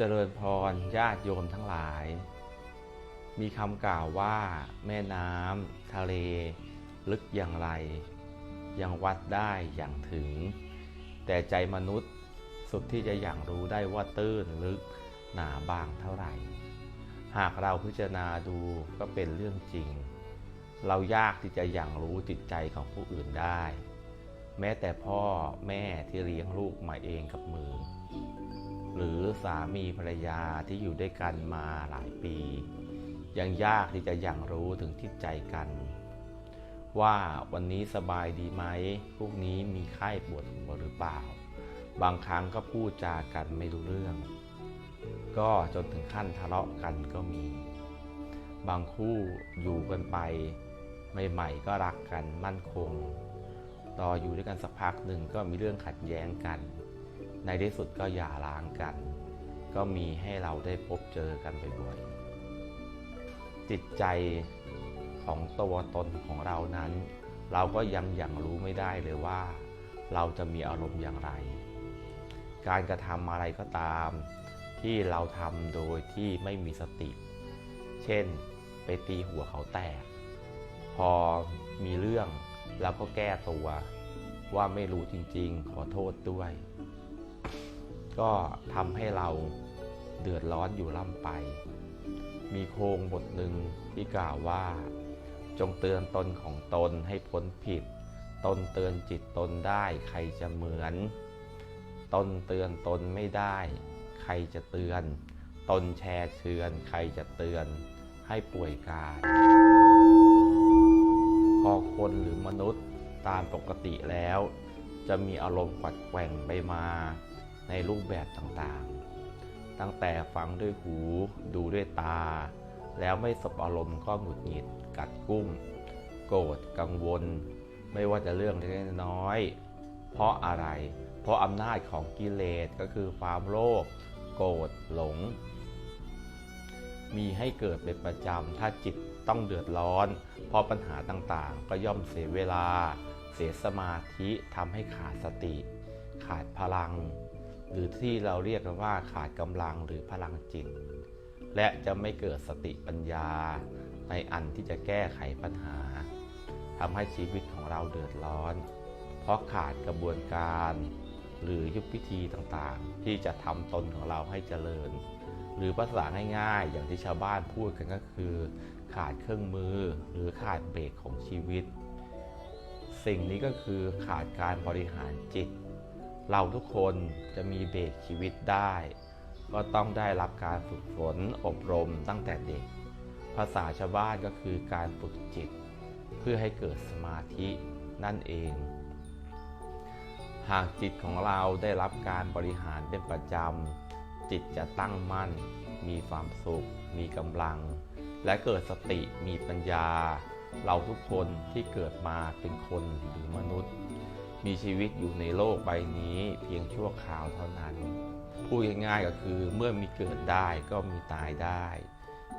เจริญพรญาติโยมทั้งหลาย มีคำกล่าวว่าแม่น้ำทะเล ลึกอย่างไร ยังวัดได้อย่างถึง แต่ใจมนุษย์สุดที่จะอย่างรู้ได้ว่าตื้นลึกหนาบางเท่าไหร่ หากเราพิจารณาดูก็เป็นเรื่องจริง เรายากที่จะอย่างรู้จิตใจของผู้อื่นได้ แม้แต่พ่อแม่ที่เลี้ยงลูกมาเองกับมือ หรือสามีภรรยาที่อยู่ด้วยกันมาหลายปี ยังยากที่จะอย่างรู้ถึงทิศใจกัน ว่าวันนี้สบายดีไหมพรุ่งนี้มีไข้ปวดหัวหรือเปล่า บางครั้งก็พูดจากันไม่รู้เรื่อง ก็จนถึงขั้นทะเลาะกันก็มี บางคู่อยู่กันไปใหม่ๆก็รักกันมั่นคงต่ออยู่ด้วยกันสักพักหนึ่งก็มีเรื่องขัดแย้งกัน ในที่สุดก็หย่าร้างกัน ก็มีให้เราได้พบเจอกันบ่อยๆ จิตใจของตัวตนของเรานั้น เราก็ยังอย่างรู้ไม่ได้เลยว่า เราจะมีอารมณ์อย่างไร การกระทำอะไรก็ตาม ที่เราทำโดยที่ไม่มีสติ เช่น ไปตีหัวเขาแตก พอมีเรื่องเราก็แก้ตัวว่าไม่รู้จริงๆ ขอโทษด้วย ก็ทำให้เราเดือดร้อนอยู่ล่ำไป มีโครงบทหนึ่งที่กล่าวว่า จงเตือนตนของตนให้พ้นผิด ตนเตือนจิตตนได้ใครจะเหมือน ตนเตือนตนไม่ได้ ใครจะเตือน ตนแชร์เชือน ใครจะเตือน ให้ป่วยกายพอคนหรือมนุษย์ตามปกติแล้ว จะมีอารมณ์กัดแกว่งไปมาในรูปแบบต่างๆ ตั้งแต่ฟังด้วยหูดูด้วยตา แล้วไม่สบอารมณ์ก็หงุดหงิด กัดกุ้ม โกรธกังวล ไม่ว่าจะเรื่องเล็กน้อย เพราะอะไร เพราะอำนาจของกิเลสก็คือความโลภโกรธหลง มีให้เกิดเป็นประจำถ้าจิตต้องเดือดร้อน เพราะปัญหาต่างๆ ก็ย่อมเสียเวลา เสียสมาธิทำให้ขาดสติ ขาดพลัง หรือที่เราเรียกกันว่าขาดกำลังหรือพลังจิต และจะไม่เกิดสติปัญญา ในอันที่จะแก้ไขปัญหาทำให้ชีวิตของเราเดือดร้อน เพราะขาดกระบวนการ หรือยุทธวิธีต่างๆ ที่จะทำตนของเราให้เจริญ หรือภาษาง่ายๆ อย่างที่ชาวบ้านพูดกันก็คือ ขาดเครื่องมือหรือขาดเบรกของชีวิต สิ่งนี้ก็คือขาดการบริหารจิต เราทุกคนจะมีเบรกชีวิตได้ ก็ต้องได้รับการฝึกฝนอบรมตั้งแต่เด็ก ภาษาชาวบ้านก็คือการฝึกจิต เพื่อให้เกิดสมาธินั่นเอง หากจิตของเราได้รับการบริหารเป็นประจำ จิตจะตั้งมั่น มีความสุข มีกำลัง และเกิดสติมีปัญญา เราทุกคนที่เกิดมาเป็นคนหรือมนุษย์ มีชีวิตอยู่ในโลกใบนี้เพียงชั่วคราวเท่านั้น พูดง่ายๆก็คือเมื่อมีเกิดได้ก็มีตายได้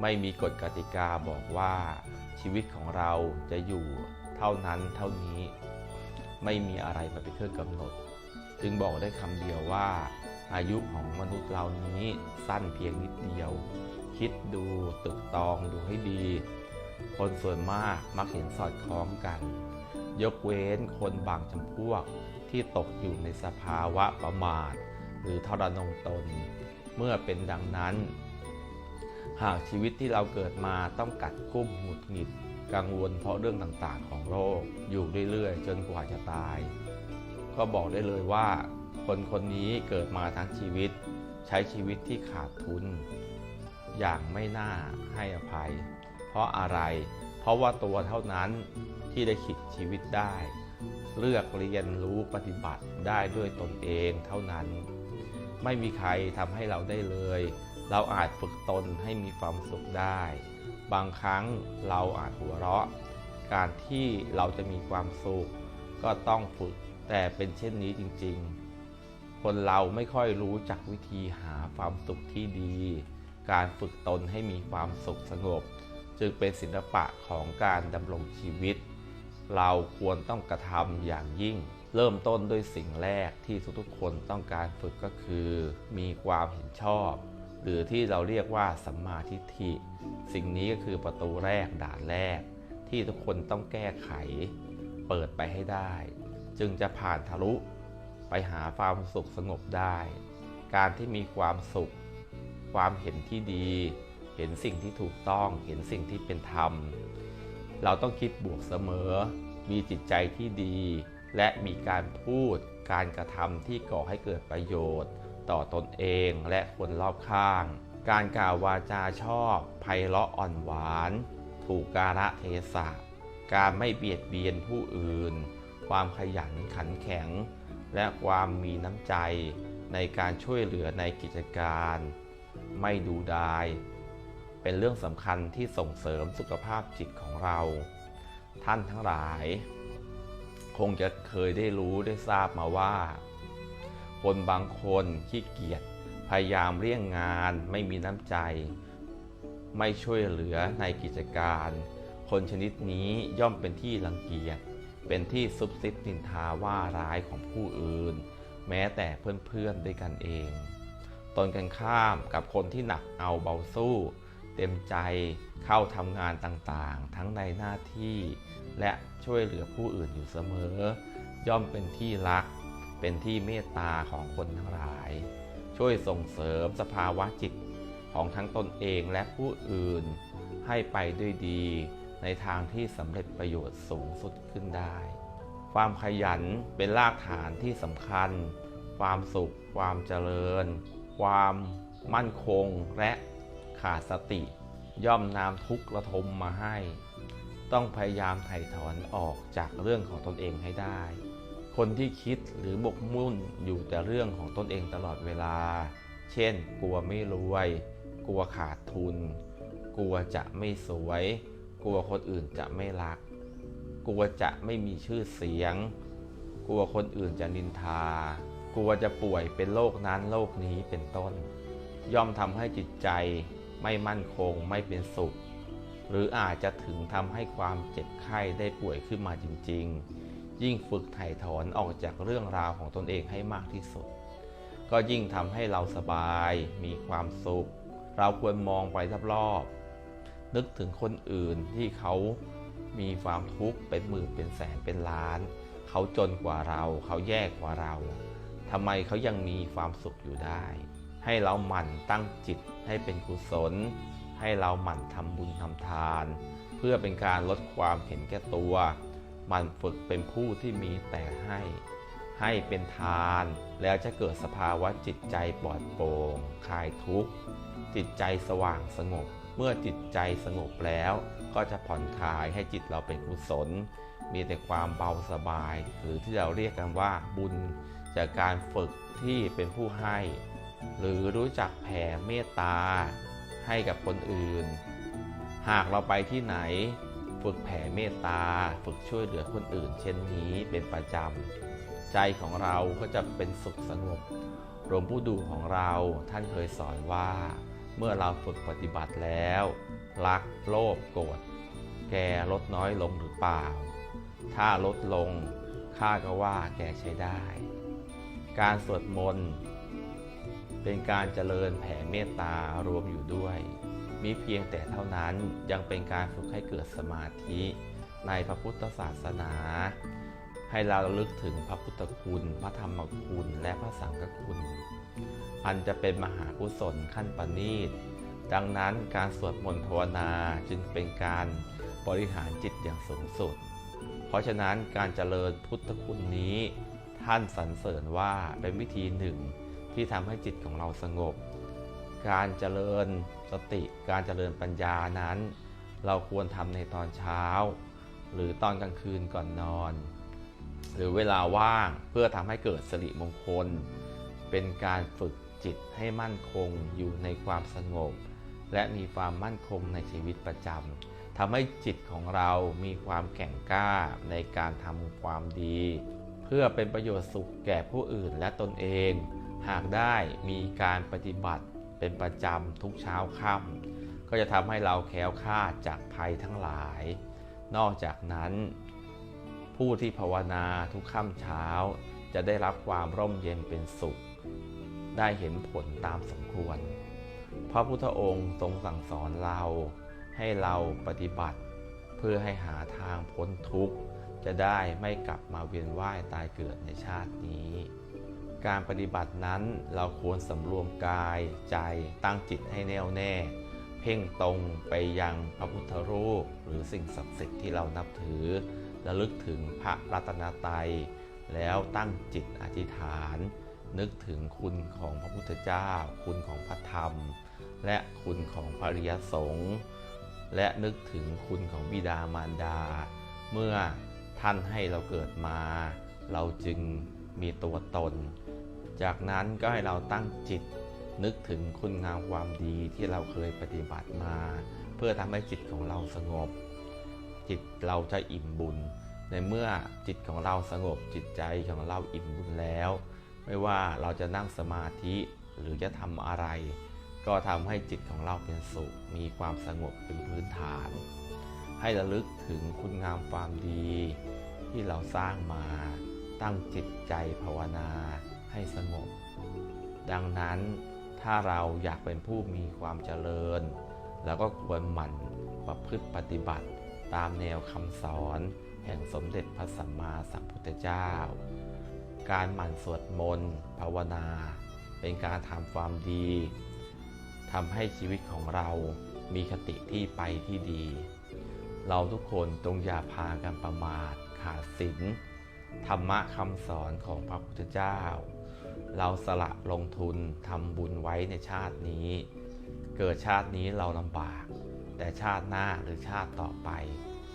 ไม่มีกฎกติกาบอกว่าชีวิตของเราจะอยู่เท่านั้นเท่านี้ ไม่มีอะไรมาเป็นเครื่องกำหนด จึงบอกได้คำเดียวว่า อายุของมนุษย์เรานี้สั้นเพียงนิดเดียว คิดดูตึกตองดูให้ดี คนส่วนมากมักเห็นสอดคล้องกัน ยกเว้นคนบางจำพวกที่ตกอยู่ในสภาวะประมาท หรือทรนงตน เมื่อเป็นดังนั้น หากชีวิตที่เราเกิดมาต้องกัดกุ้มหงุดหงิด กังวลเพราะเรื่องต่างๆ ของโลกอยู่เรื่อยๆ จนกว่าจะตาย ก็บอกได้เลยว่า คนคนนี้เกิดมาทั้งชีวิต ใช้ชีวิตที่ขาดทุน อย่างไม่น่าให้อภัย เพราะอะไร เพราะว่าตัวเท่านั้น ที่ได้ขิดชีวิตได้ เลือกเรียนรู้ปฏิบัติได้ด้วยตนเองเท่านั้น ไม่มีใครทำให้เราได้เลย เราอาจฝึกตนให้มีความสุขได้ บางครั้งเราอาจหัวเราะ การที่เราจะมีความสุข ก็ต้องฝึกแต่เป็นเช่นนี้จริง ๆ คนเราไม่ค่อยรู้จักวิธีหาความสุขที่ดี การฝึกตนให้มีความสุขสงบ จึงเป็นศิลปะของการดำรงชีวิต เราควรต้องกระทำอย่างยิ่ง เริ่มต้นด้วยสิ่งแรกที่ทุกๆ คนต้องการฝึกก็คือ มีความเห็นชอบ หรือที่เราเรียกว่าสัมมาทิฏฐิ สิ่งนี้ก็คือประตูแรกด่านแรก ที่ทุกคนต้องแก้ไข เปิดไปให้ได้ จึงจะผ่านทะลุไปหาความสุขสงบได้ การที่มีความสุข ความเห็นที่ดี เห็นสิ่งที่ถูกต้อง เห็นสิ่งที่เป็นธรรม เราต้องคิดบวกเสมอ มีจิตใจที่ดี และมีการพูด การกระทำที่ก่อให้เกิดประโยชน์ ต่อตนเองและคนรอบข้าง การกล่าววาจาชอบไพเราะอ่อนหวาน ถูกกาละเทศะ การไม่เบียดเบียนผู้อื่น ความขยันขันแข็ง และความมีน้ำใจในการช่วยเหลือในกิจการ ไม่ดูดาย เป็นเรื่องสำคัญที่ส่งเสริมสุขภาพจิตของเรา ท่านทั้งหลาย คงจะเคยได้รู้ได้ทราบมาว่า คนบางคนขี้เกียจพยายามเลี่ยงงานไม่มีน้ำใจ ไม่ช่วยเหลือในกิจการ คนชนิดนี้ย่อมเป็นที่รังเกียจเป็นที่ซุบซิบนินทาว่าร้ายของผู้อื่น แม้แต่เพื่อนๆด้วยกันเอง ตนกันข้ามกับคนที่หนักเอาเบาสู้ เต็มใจเข้าทำงานต่างๆ ทั้งในหน้าที่ และช่วยเหลือผู้อื่นอยู่เสมอ ย่อมเป็นที่รัก เป็นที่เมตตาของคนทั้งหลาย ช่วยส่งเสริมสภาวะจิตของทั้งตนเองและผู้อื่น ให้ไปด้วยดีในทางที่สำเร็จประโยชน์สูงสุดขึ้นได้ ความขยันเป็นรากฐานที่สำคัญ ความสุข ความเจริญ ความมั่นคงและ ขาดสติ ย่อมนำทุกข์ระทมมาให้ ต้องพยายามไถ่ถอนออกจากเรื่องของตนเองให้ได้ คนที่คิดหรือบกมุ่นอยู่แต่เรื่องของตนเองตลอดเวลา เช่น กลัวไม่รวย กลัวขาดทุน กลัวจะไม่สวย กลัวคนอื่นจะไม่รัก กลัวจะไม่มีชื่อเสียง กลัวคนอื่นจะนินทา กลัวจะป่วยเป็นโรคนั้นโรคนี้เป็นต้นย่อมทำให้จิตใจ ไม่มั่นคงไม่เป็นสุข หรืออาจจะถึงทำให้ความเจ็บไข้ได้ป่วยขึ้นมาจริง ๆ ยิ่งฝึกไถ่ถอนออกจากเรื่องราวของตนเองให้มากที่สุด ก็ยิ่งทำให้เราสบาย มีความสุข เราควรมองไปรอบๆนึกถึงคนอื่นที่เขามีความทุกข์เป็นหมื่นเป็นแสนเป็นล้าน เขาจนกว่าเรา เขาแย่กว่าเราทำไมเขายังมีความสุขอยู่ได้ ให้เราหมั่นตั้งจิตให้เป็นกุศล ให้เราหมั่นทำบุญทำทาน เพื่อเป็นการลดความเห็นแก่ตัวหมันฝึกเป็นผู้ที่มีแต่ให้ ให้เป็นทานแล้วจะเกิดสภาวะจิตใจปลอดโปร่งคลายทุกข์ จิตใจสว่างสงบ เมื่อจิตใจสงบแล้ว ก็จะผ่อนคลายให้จิตเราเป็นกุศล มีแต่ความเบาสบาย หรือที่เราเรียกกันว่าบุญ จากการฝึกที่เป็นผู้ให้ หรือรู้จักแผ่เมตตาให้กับคนอื่น หากเราไปที่ไหน ฝึกแผ่เมตตา ฝึกช่วยเหลือคนอื่น เช่นนี้เป็นประจำ ใจของเราก็จะเป็นสุขสงบหลวงผู้ดูของเราท่านเคยสอนว่า เมื่อเราฝึกปฏิบัติแล้วรักโลภโกรธแกลดน้อยลงหรือเปล่า ถ้าลดลงข้าก็ว่าแกใช้ได้ การสวดมนต์ เป็นการเจริญแผ่เมตตารวมอยู่ด้วยมีเพียงแต่เท่านั้นยังเป็นการฝึกให้เกิดสมาธิในพระพุทธศาสนา ให้เราระลึกถึงพระพุทธคุณ พระธรรมคุณและพระสังฆคุณ อันจะเป็นมหากุศลขั้นประณีตดังนั้นการสวดมนต์ภาวนาจึงเป็นการบริหารจิตอย่างสูงสุด เพราะฉะนั้นการเจริญพุทธคุณนี้ ท่านสรรเสริญว่าเป็นวิธีหนึ่ง ที่ทำให้จิตของเราสงบ การเจริญสติการเจริญปัญญานั้น เราควรทำในตอนเช้า หรือตอนกลางคืนก่อนนอน หรือเวลาว่างเพื่อทำให้เกิดสิริมงคล เป็นการฝึกจิตให้มั่นคงอยู่ในความสงบ และมีความมั่นคงในชีวิตประจทำให้จิตของเรามีความแข็งกล้าในการทำความดี เพื่อเป็นประโยชน์สุขแก่ผู้อื่นและตนเอง หากได้มีการปฏิบัติเป็นประจำทุกเช้าค่ำก็จะทำให้เราแคล้วคลาดจากภัยทั้งหลาย นอกจากนั้น ผู้ที่ภาวนาทุกค่ำเช้า จะได้รับความร่มเย็นเป็นสุข ได้เห็นผลตามสมควร พระพุทธองค์ทรงสั่งสอนเรา ให้เราปฏิบัติ เพื่อให้หาทางพ้นทุกข์ จะได้ไม่กลับมาเวียนว่ายตายเกิดในชาตินี้ การปฏิบัตินั้นเราควรสำรวมกายใจตั้งจิตให้แน่วแน่ เพ่งตรงไปยังพระพุทธรูป หรือสิ่งศักดิ์สิทธิ์ที่เรานับถือระลึกถึงพระรัตนตรัยแล้วตั้งจิตอธิษฐาน นึกถึงคุณของพระพุทธเจ้า คุณของพระธรรม และคุณของพระริยสงฆ์และนึกถึงคุณของบิดามารดา เมื่อท่านให้เราเกิดมา เราจึงมีตัวตน จากนั้นก็ให้เราตั้งจิตนึกถึงคุณงามความดีที่เราเคยปฏิบัติมา เพื่อทำให้จิตของเราสงบ จิตเราจะอิ่มบุญ ในเมื่อจิตของเราสงบจิตใจของเราอิ่มบุญแล้ว ไม่ว่าเราจะนั่งสมาธิหรือจะทำอะไร ก็ทำให้จิตของเราเป็นสุข มีความสงบเป็นพื้นฐาน ให้ระลึกถึงคุณงามความดี ที่เราสร้างมาตั้งจิตใจภาวนา ให้สงบ ดังนั้นถ้าเราอยากเป็นผู้มีความเจริญ แล้วก็ควรหมั่นประพฤติปฏิบัติตามแนวคำสอน แห่งสมเด็จพระสัมมาสัมพุทธเจ้า การหมั่นสวดมนต์ภาวนา เป็นการทำความดีทำให้ชีวิตของเรามีคติที่ไปที่ดี เราทุกคนจงอย่าพากันประมาทขาดศีลธรรมะคำสอนของพระพุทธเจ้า เราสละลงทุนทำบุญไว้ในชาตินี้ เกิดชาตินี้เราลำบาก แต่ชาติหน้าหรือชาติต่อไป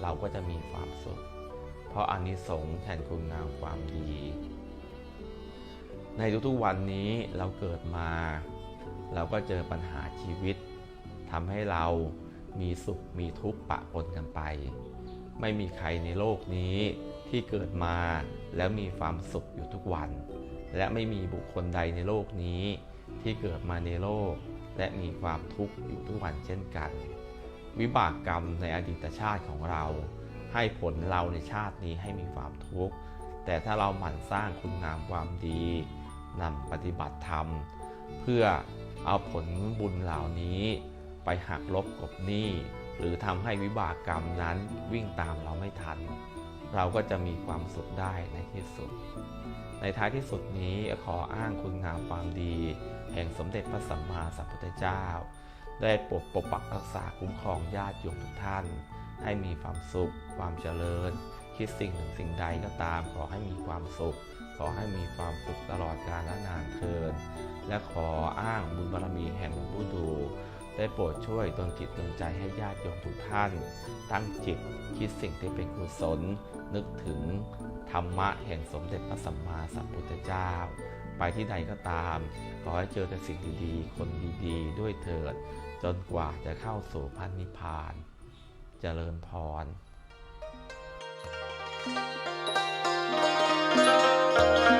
เราก็จะมีความสุข เพราะอานิสงส์แห่งคุณงามความดี ในทุกๆวันนี้เราเกิดมา เราก็เจอปัญหาชีวิตทำให้เรามีสุขมีทุกข์ปะปนกันไป ไม่มีใครในโลกนี้ที่เกิดมาแล้วมีความสุขอยู่ทุกวัน และไม่มีบุคคลใดในโลกนี้ ที่เกิดมาในโลก และมีความทุกข์อยู่ทุกวันเช่นกัน วิบากกรรมในอดีตชาติของเรา ให้ผลเราในชาตินี้ให้มีความทุกข์ แต่ถ้าเราหมั่นสร้างคุณงามความดีนำปฏิบัติธรรม เพื่อเอาผลบุญเหล่านี้ไปหักลบกบหนี้ หรือทำให้วิบากกรรมนั้นวิ่งตามเราไม่ทัน เราก็จะมีความสุขได้ในที่สุด ในท้ายที่สุดนี้ขออ้างคุณงามความดี แห่งสมเด็จพระสัมมาสัมพุทธเจ้า ได้ปกปกปักรักษาคุ้มครองญาติโยมทุกท่าน ให้มีความสุข ความเจริญ คิดสิ่งหนึ่งสิ่งใดก็ตาม ขอให้มีความสุข ขอให้มีความสุขตลอดกาลและนานเทินและขออ้างบุญบารมีแห่งหลวงปู่ดู ได้โปรดช่วยดลจิตดลใจให้ญาติโยมทุกท่าน ตั้งจิตคิดสิ่งที่เป็นกุศล นึกถึงธรรมะแห่งสมเด็จพระสัมมาสัมพุทธเจ้า ไปที่ใดก็ตาม ขอให้เจอแต่สิ่งดีๆ คนดีๆ ด้วยเถิด จนกว่าจะเข้าสู่พันนิพพานเจริญพร Thank